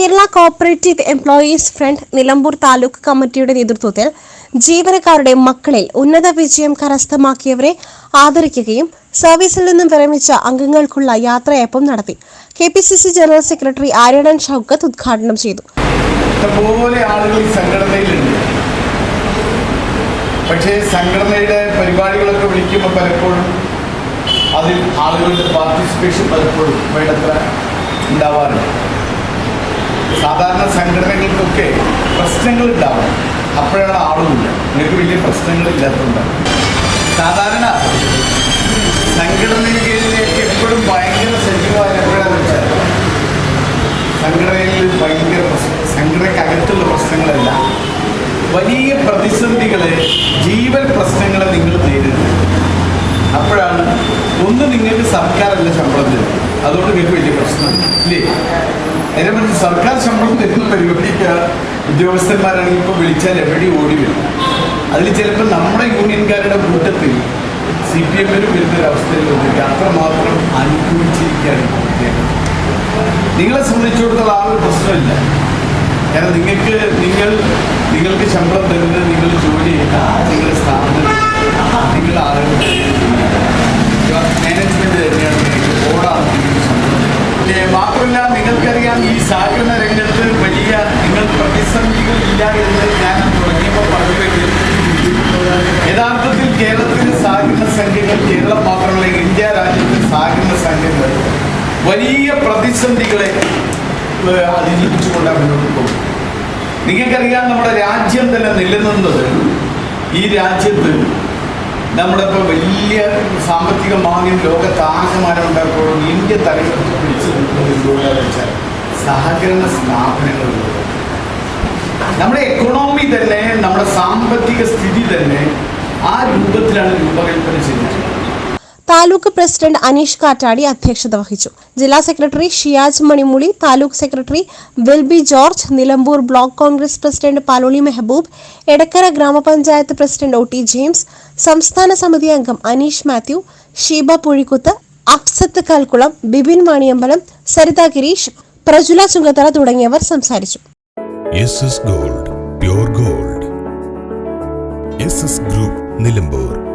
Cooperative employees front Nilambur taluk കമ്മിറ്റിയുടെ നേതൃത്വത്തിൽ ജീവനക്കാരുടെ മക്കളിൽ ഉന്നത വിജയം കരസ്ഥമാക്കിയവരെ ആദരിക്കുകയും സർവീസിൽ നിന്നും വിരമിച്ച അംഗങ്ങൾക്കുള്ള യാത്രയപ്പം നടത്തി. K P C C general secretary Aryadan Shoukath ഉദ്ഘാടനം ചെയ്തു. പക്ഷേ സംഘടനയുടെ പരിപാടികളൊക്കെ വിളിക്കുമ്പോൾ പലപ്പോഴും അതിൽ ആളുകളുടെ പാർട്ടിസിപ്പേഷൻ പലപ്പോഴും വേണ്ടത്ര ഉണ്ടാവാറുണ്ട് സാധാരണ സംഘടനകൾക്കൊക്കെ പ്രശ്നങ്ങൾ ഉണ്ടാവും അപ്പോഴാണ് ആളുമില്ല നിങ്ങൾക്ക് വലിയ പ്രശ്നങ്ങളില്ലാത്തതുണ്ട് സാധാരണ സംഘടനയിലേക്ക് എപ്പോഴും ഭയങ്കര സജീവമായ എപ്പോഴാണെന്ന് വെച്ചാൽ സംഘടനയിൽ ഭയങ്കര പ്രശ്നം സംഘടനക്കകത്തുള്ള പ്രശ്നങ്ങളല്ല. വലിയ പ്രതിസന്ധികളെ ജീവൻ പ്രശ്നങ്ങളെ നിങ്ങൾ നേരിടുന്നത് അപ്പോഴാണ് ഒന്ന് നിങ്ങൾക്ക് സർക്കാരല്ല ശമ്പളം അതുകൊണ്ട് നിങ്ങൾക്ക് വലിയ പ്രശ്നമില്ല. ഇല്ലേ? അതിനെ പറ്റി സർക്കാർ ശമ്പളം തരുന്ന പരിപാടിക്ക് ഉദ്യോഗസ്ഥന്മാരാണെങ്കിൽ ഇപ്പോൾ വിളിച്ചാൽ എവിടെ ഓടി വരും. അതിൽ ചിലപ്പോൾ നമ്മുടെ യൂണിയൻകാരുടെ കൂട്ടത്തിൽ സി പി എമ്മിന് വരുന്നൊരവസ്ഥയിൽ വന്നിട്ട് അത്രമാത്രം അനുഭവിച്ചിരിക്കുകയാണ്. നിങ്ങളെ സംബന്ധിച്ചിടത്തോളം ആ ഒരു പ്രശ്നമില്ല. കാരണം നിങ്ങൾക്ക് നിങ്ങൾ നിങ്ങൾക്ക് ശമ്പളം തരുന്നത് നിങ്ങൾ ജോലി ചെയ്യുന്ന നിങ്ങളുടെ ആളുകൾ മാനേജ്മെന്റ് തന്നെയാണ് നിങ്ങൾക്ക് ബോർഡാണ് നിങ്ങൾക്ക് ശമ്പളം തരുന്നത്. ഏ, മാത്രമല്ല നിങ്ങൾക്കറിയാം ഈ സഹകരണ രംഗത്ത് വലിയ നിങ്ങൾ പ്രതിസന്ധികളില്ല എന്ന് ഞാൻ തുടങ്ങിയപ്പോൾ പറഞ്ഞുവെങ്കിലും യഥാർത്ഥത്തിൽ കേരളത്തിലെ സഹകരണ സംഘങ്ങൾ കേരളം മാത്രമല്ല ഇന്ത്യ രാജ്യത്ത് സഹകരണ സംഘങ്ങൾ വലിയ പ്രതിസന്ധികളെ അതിജീവിച്ചുകൊണ്ട് മുന്നോട്ട് പോകും. നിങ്ങൾക്കറിയാം നമ്മുടെ രാജ്യം തന്നെ നിലനിന്നത് ഈ രാജ്യത്ത് നമ്മുടെ ഇപ്പോൾ വലിയ സാമ്പത്തിക മാന്യം ലോകത്താകമാനം ഉണ്ടാക്കുമ്പോഴും ഇന്ത്യ തലമുറ പിടിച്ചു നിൽക്കുന്നത് എന്തുകൊണ്ടാണെന്ന് വെച്ചാൽ സഹകരണ സ്ഥാപനങ്ങൾ നമ്മുടെ എക്കണോമി തന്നെ നമ്മുടെ സാമ്പത്തിക സ്ഥിതി തന്നെ ആ രൂപത്തിലാണ് രൂപകൽപ്പന ചെയ്തിട്ടുള്ളത് താലൂക്ക് പ്രസിഡന്റ് അനീഷ് കാറ്റാടി അധ്യക്ഷത വഹിച്ചു. ജില്ലാ secretary Shiyaj Manimuli taluk secretary Wilby George Nilambur block Congress president Paloli Mehaboob Edakkara grama panchayat president O T James സംസ്ഥാന സമിതി അംഗം അനീഷ് മാത്യു ഷീബ പുഴിക്കുത്ത് അഫ്സത്ത് കൽക്കുളം ബിബിൻ മാണിയമ്പലം സരിത ഗിരീഷ് പ്രജുല ചുങ്കത്തറ തുടങ്ങിയവർ സംസാരിച്ചു. Gold gold. ഗ്രൂപ്പ് നിലമ്പൂർ.